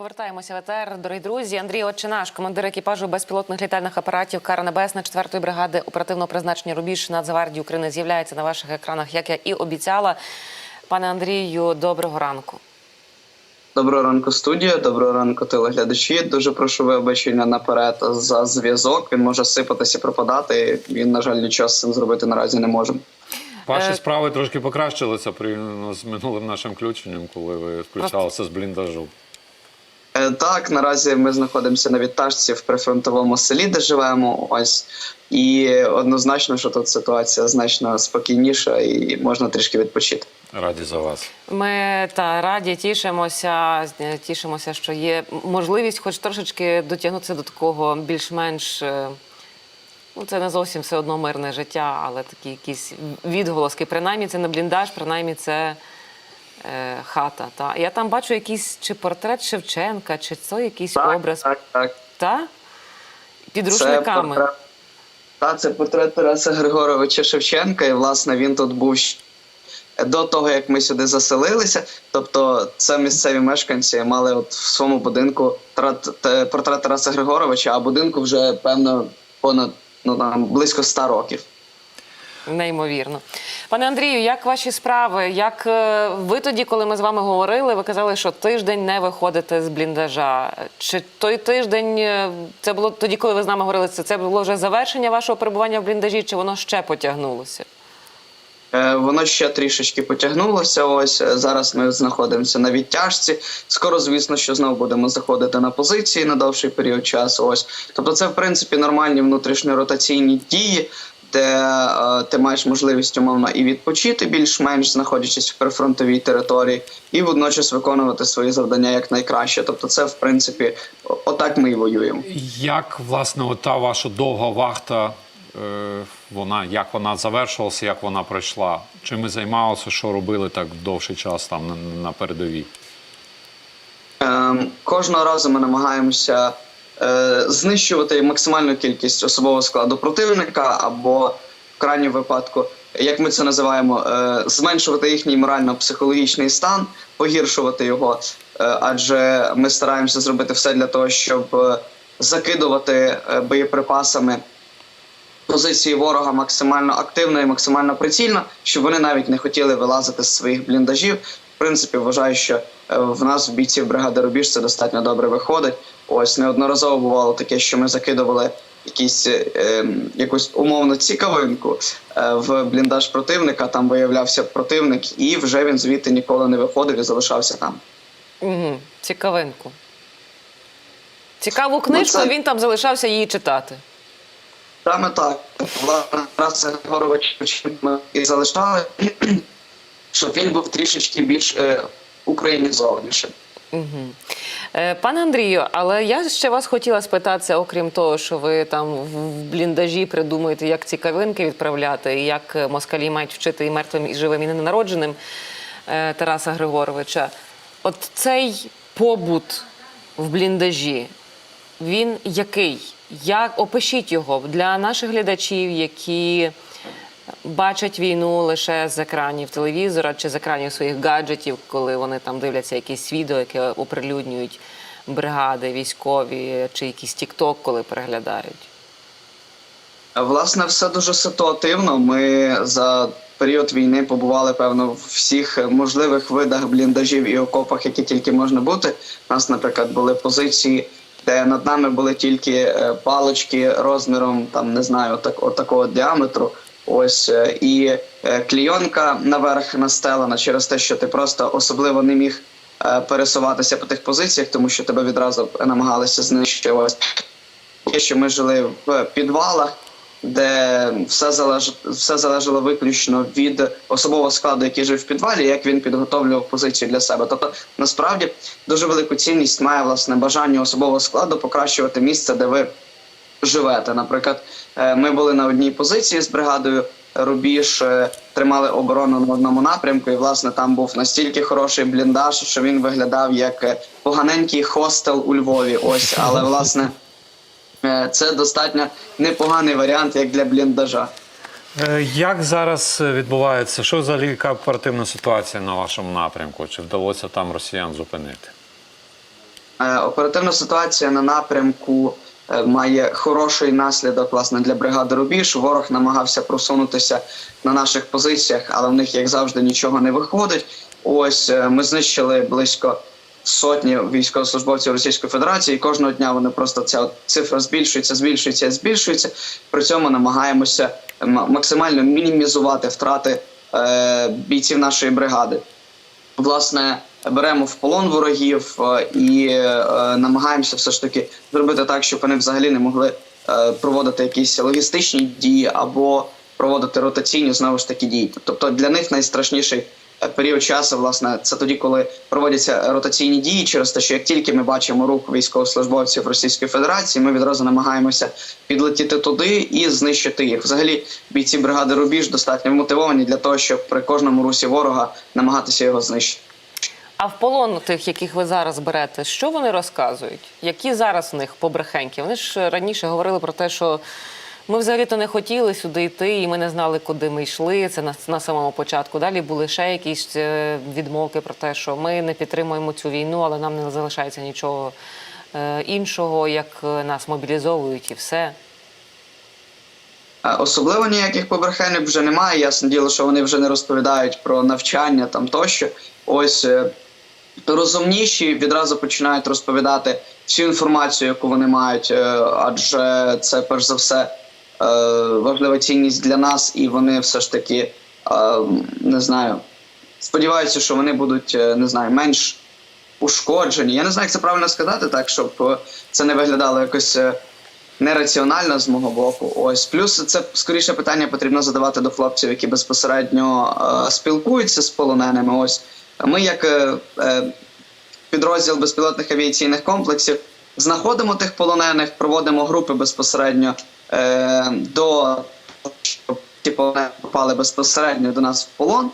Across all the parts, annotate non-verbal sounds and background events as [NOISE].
Повертаємося в ЕТР, дорогі друзі. Андрій Отчинаш, командир екіпажу безпілотних літальних апаратів Кара Небесна 4-ї бригади оперативного призначення Рубіж Нацгвардії України з'являється на ваших екранах, як я і обіцяла. Пане Андрію, доброго ранку. Доброго ранку, студія. Доброго ранку, телеглядачі. Дуже прошу вибачення наперед за зв'язок. Він може сипатися, пропадати. Він, на жаль, нічого з цим зробити наразі не може. Ваші Е, справи трошки покращилися порівняно з минулим нашим включенням, коли ви включалися з бліндажу. Е, Так, наразі ми знаходимося на відтажці в прифронтовому селі, де живемо. Ось і однозначно, що тут ситуація значно спокійніша і можна трішки відпочити. Раді за вас. Ми та раді тішимося, тішимося, що є можливість, хоч трошечки дотягнутися до такого більш-менш. е, Ну, це не зовсім все одно мирне життя, але такі якісь відголоски. Принаймні, це не бліндаж, принаймні це хата. Та. Я там бачу якийсь чи портрет Шевченка, чи це якийсь образ. так, так. Та? Під рушниками. портрет, та, це портрет Тараса Григоровича Шевченка, і власне він тут був до того, як ми сюди заселилися. Тобто, це місцеві мешканці мали от в своєму будинку портрет Тараса Григоровича, а будинку вже певно понад ну там близько ста років. Неймовірно. Пане Андрію, як ваші справи? Як е, ви тоді, коли ми з вами говорили, ви казали, що тиждень не виходите з бліндажа? Чи той тиждень е, це було тоді, коли ви з нами говорили, це, це було вже завершення вашого перебування в бліндажі, чи воно ще потягнулося? Е, Воно ще трішечки потягнулося. Ось зараз ми знаходимося на відтяжці. Скоро, звісно, що знову будемо заходити на позиції на довший період часу. Ось тобто, це в принципі нормальні внутрішньоротаційні дії, де е, ти маєш можливість умовно і відпочити більш-менш знаходячись в прифронтовій території, і водночас виконувати свої завдання як найкраще. Тобто, це в принципі отак ми і воюємо. Як власне ота ваша довга вахта, е, вона як вона завершилася, як вона пройшла? Чим ви займалися, що робили так довший час там на, на передовій? Ем, Кожного разу ми намагаємося знищувати максимальну кількість особового складу противника, або в крайньому випадку, як ми це називаємо, е, зменшувати їхній морально-психологічний стан, погіршувати його. Е, адже ми стараємося зробити все для того, щоб е, закидувати е, боєприпасами позиції ворога максимально активно і максимально прицільно, щоб вони навіть не хотіли вилазити з своїх бліндажів. В принципі, вважаю, що е, в нас в бійців бригади Рубіж це достатньо добре виходить. Ось неодноразово бувало таке, що ми закидували якісь е, ем, якусь умовну цікавинку е, в бліндаж противника. Там виявлявся противник, і вже він звідти ніколи не виходив і залишався там. Угу. Цікавинку. Цікаву книжку, це- він там залишався її читати. Саме так, Тарас Григорович і залишали, [CLEARS THROAT] щоб він був трішечки більш е, українізованішим. Угу. Е, Пане Андрію, але я ще вас хотіла спитатися, окрім того, що ви там в бліндажі придумуєте, як цікавинки відправляти, і як москалі мають вчити і мертвим, і живим, і ненародженим е, Тараса Григоровича. От цей побут в бліндажі, він який? Як опишіть його для наших глядачів, які бачать війну лише з екранів телевізора чи з екранів своїх гаджетів, коли вони там дивляться якісь відео, яке оприлюднюють бригади, військові, чи якийсь тікток, коли переглядають. Власне, все дуже ситуативно. Ми за період війни побували, певно, в всіх можливих видах бліндажів і окопах, які тільки можна бути. У нас, наприклад, були позиції, де над нами були тільки е, палички розміром, там не знаю, так, от такого діаметру. Ось е, і е, клійонка наверх настелена через те, що ти просто особливо не міг е, пересуватися по тих позиціях, тому що тебе відразу намагалися знищити. Ось що ми жили в підвалах, де все залеж... все залежало виключно від особового складу, який жив в підвалі, як він підготовлював позицію для себе. Тобто, насправді дуже велику цінність має власне бажання особового складу покращувати місце, де ви живете. Наприклад, ми були на одній позиції з бригадою. Рубіж е, тримали оборону на одному напрямку, і власне там був настільки хороший бліндаж, що він виглядав як е, поганенький хостел у Львові. Ось, але власне е, це достатньо непоганий варіант як для бліндажа. Е, Як зараз відбувається? Що взагалі яка оперативна ситуація на вашому напрямку? Чи вдалося там росіян зупинити? Е, Оперативна ситуація на напрямку е, має хороший наслідок власне для бригади Рубіж. Ворог намагався просунутися на наших позиціях, але в них, як завжди, нічого не виходить. Ось е, ми знищили близько сотні військовослужбовців Російської Федерації. І кожного дня вони просто ця цифра збільшується, збільшується, збільшується. При цьому намагаємося максимально мінімізувати втрати е, бійців нашої бригади власне беремо в полон ворогів е, і е, намагаємося все ж таки зробити так, щоб вони взагалі не могли е, проводити якісь логістичні дії або проводити ротаційні знову ж таки дії. Тобто для них найстрашніший період часу, власне, це тоді, коли проводяться ротаційні дії, через те, що як тільки ми бачимо рух військовослужбовців Російської Федерації, ми відразу намагаємося підлетіти туди і знищити їх. Взагалі, бійці бригади Рубіж достатньо мотивовані для того, щоб при кожному русі ворога намагатися його знищити. А в полон тих, яких ви зараз берете, що вони розказують? Які зараз в них побрехеньки? Вони ж раніше говорили про те, що ми взагалі-то не хотіли сюди йти, і ми не знали, куди ми йшли. Це на, на самому початку. Далі були ще якісь е, відмовки про те, що ми не підтримуємо цю війну, але нам не залишається нічого е, іншого, як е, нас мобілізовують і все. Особливо ніяких побрехеньок вже немає. Ясне діло, що вони вже не розповідають про навчання там тощо. Ось розумніші відразу починають розповідати всю інформацію, яку вони мають, е, адже це перш за все е, важлива цінність для нас, і вони все ж таки е, не знаю. Сподіваюся, що вони будуть не знаю менш ушкоджені. Я не знаю, як це правильно сказати, так щоб це не виглядало якось. нераціонально з мого боку. Ось плюс це скоріше питання потрібно задавати до хлопців, які безпосередньо е, спілкуються з полоненими. Ось ми, як е, е, підрозділ безпілотних авіаційних комплексів, знаходимо тих полонених, проводимо групи безпосередньо е, до щоб ті полонені попали безпосередньо до нас в полон.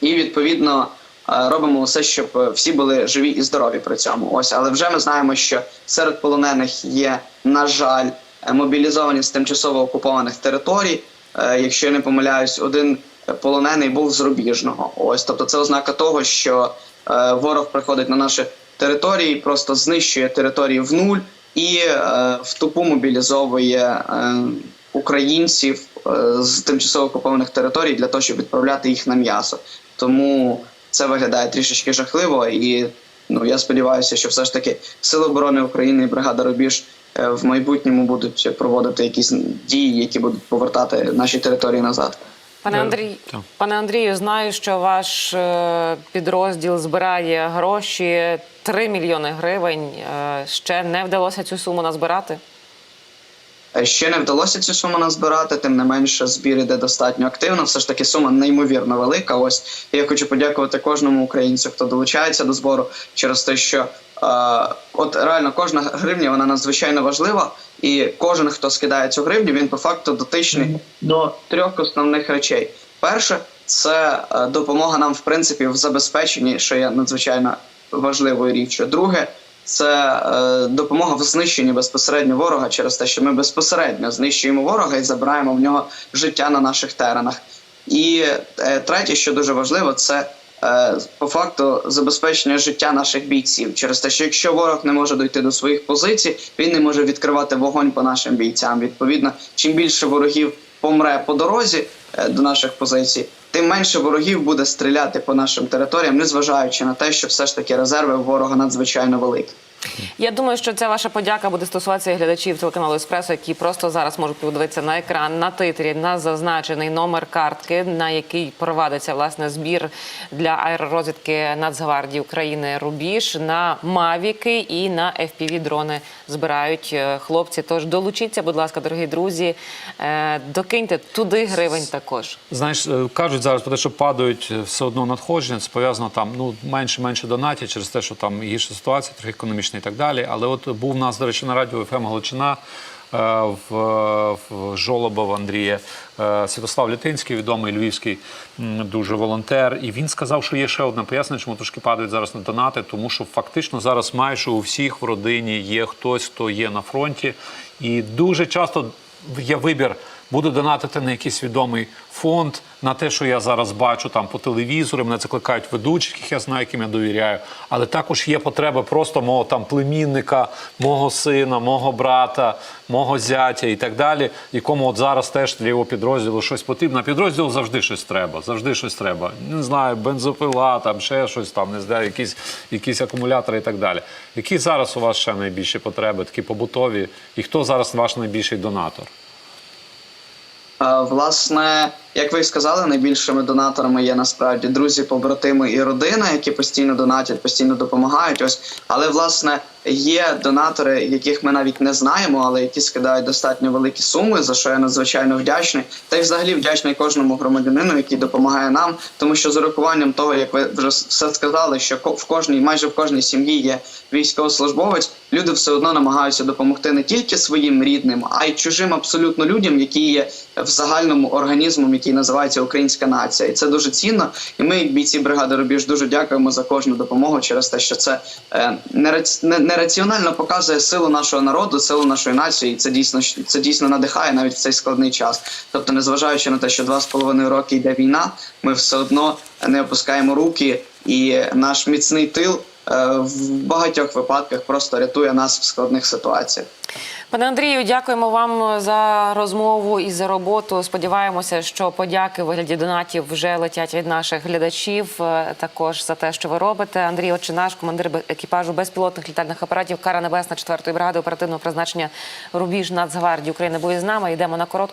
І відповідно робимо все, щоб всі були живі і здорові при цьому. Ось, але вже ми знаємо, що серед полонених є, на жаль, мобілізовані з тимчасово окупованих територій. Якщо я не помиляюсь, один полонений був з рубіжного. Ось, тобто, це ознака того, що е, ворог приходить на наші території, просто знищує території в нуль і е, в тупу мобілізовує е, українців е, з тимчасово окупованих територій для того, щоб відправляти їх на м'ясо. Тому це виглядає трішечки жахливо, і ну я сподіваюся, що все ж таки Сили оборони України і бригада Рубіж е, в майбутньому будуть проводити якісь дії, які будуть повертати наші території назад. Пане Андрій, пане Андрію, знаю, що ваш е, підрозділ збирає гроші 3 мільйони гривень. Е, Ще не вдалося цю суму назбирати. Е, Ще не вдалося цю суму назбирати, тим не менше збір іде достатньо активно. Все ж таки сума неймовірно велика. Ось і я хочу подякувати кожному українцю, хто долучається до збору через те, що от реально кожна гривня вона надзвичайно важлива, і кожен, хто скидає цю гривню, він по факту дотичний до трьох основних речей. Перше, це е, допомога нам в принципі в забезпеченні, що є надзвичайно важливою річчю. Друге, це е, допомога в знищенні безпосередньо ворога через те, що ми безпосередньо знищуємо ворога і забираємо в нього життя на наших теренах. І е, третє, що дуже важливо, це по факту забезпечення життя наших бійців через те, що якщо ворог не може дойти до своїх позицій, він не може відкривати вогонь по нашим бійцям. Відповідно, чим більше ворогів помре по дорозі е, до наших позицій, тим менше ворогів буде стріляти по нашим територіям, незважаючи на те, що все ж таки резерви ворога надзвичайно великі. Я думаю, що ця ваша подяка буде стосуватися глядачів телеканалу Еспресо, які просто зараз можуть подивитися на екран, на титрі, на зазначений номер картки, на який провадиться власне збір для аеророзвідки Нацгвардії України Рубіж на Мавіки і на fpv дрони збирають е, хлопці. Тож долучіться, будь ласка, дорогі друзі, е, докиньте туди гривень також. Знаєш, е, кажуть зараз про те, що падають все одно надходження. Це пов'язано там ну менше менше донатів через те, що там гірша ситуація, трохи економічна і так далі. Але от був у нас, до речі, на радіо ФМ Галичина. е, В, в Жолобов Андрія е, Святослав Літинський, відомий львівський дуже волонтер. І він сказав, що є ще одне пояснення, чому трошки падають зараз на донати, тому що фактично зараз майже у всіх в родині є хтось, хто є на фронті, і дуже часто є вибір буду донатити на якийсь відомий фонд, на те, що я зараз бачу там по телевізору. Мене закликають ведучих, яких я знаю, яким я довіряю. Але також є потреба просто мого там племінника, мого сина, мого брата, мого зятя і так далі, якому от зараз теж для його підрозділу щось потрібно. А підрозділу завжди щось треба. Завжди щось треба. Не знаю, бензопила, там ще щось там, не знаю, якісь, якісь акумулятори і так далі. Які зараз у вас ще найбільші потреби, такі побутові? І хто зараз ваш найбільший донатор? Е, Власне, як ви сказали, найбільшими донаторами є насправді друзі, побратими і родина, які постійно донатять, постійно допомагають. Ось, але власне є донатори, яких ми навіть не знаємо, але які скидають достатньо великі суми, за що я надзвичайно вдячний. Та й взагалі вдячний кожному громадянину, який допомагає нам, тому що з урахуванням того, як ви вже все сказали, що в кожній, майже в кожній сім'ї є військовослужбовець, люди все одно намагаються допомогти не тільки своїм рідним, а й чужим абсолютно людям, які є в загальному організмом, який називається українська нація, і це дуже цінно. І ми, як бійці бригади Рубіж, дуже дякуємо за кожну допомогу через те, що це е, не- нераціонально показує силу нашого народу, силу нашої нації. І це дійсно це дійсно надихає навіть в цей складний час. Тобто, незважаючи на те, що два з половиною роки йде війна, ми все одно не опускаємо руки, і наш міцний тил в багатьох випадках просто рятує нас в складних ситуаціях. Пане Андрію, дякуємо вам за розмову і за роботу. Сподіваємося, що подяки в вигляді донатів вже летять від наших глядачів. Е, Також за те, що ви робите. Андрій Очинаш, командир екіпажу безпілотних літальних апаратів Кара Небесна 4-ї бригади оперативного призначення Рубіж Нацгвардії України. Був із нами. Йдемо на коротку.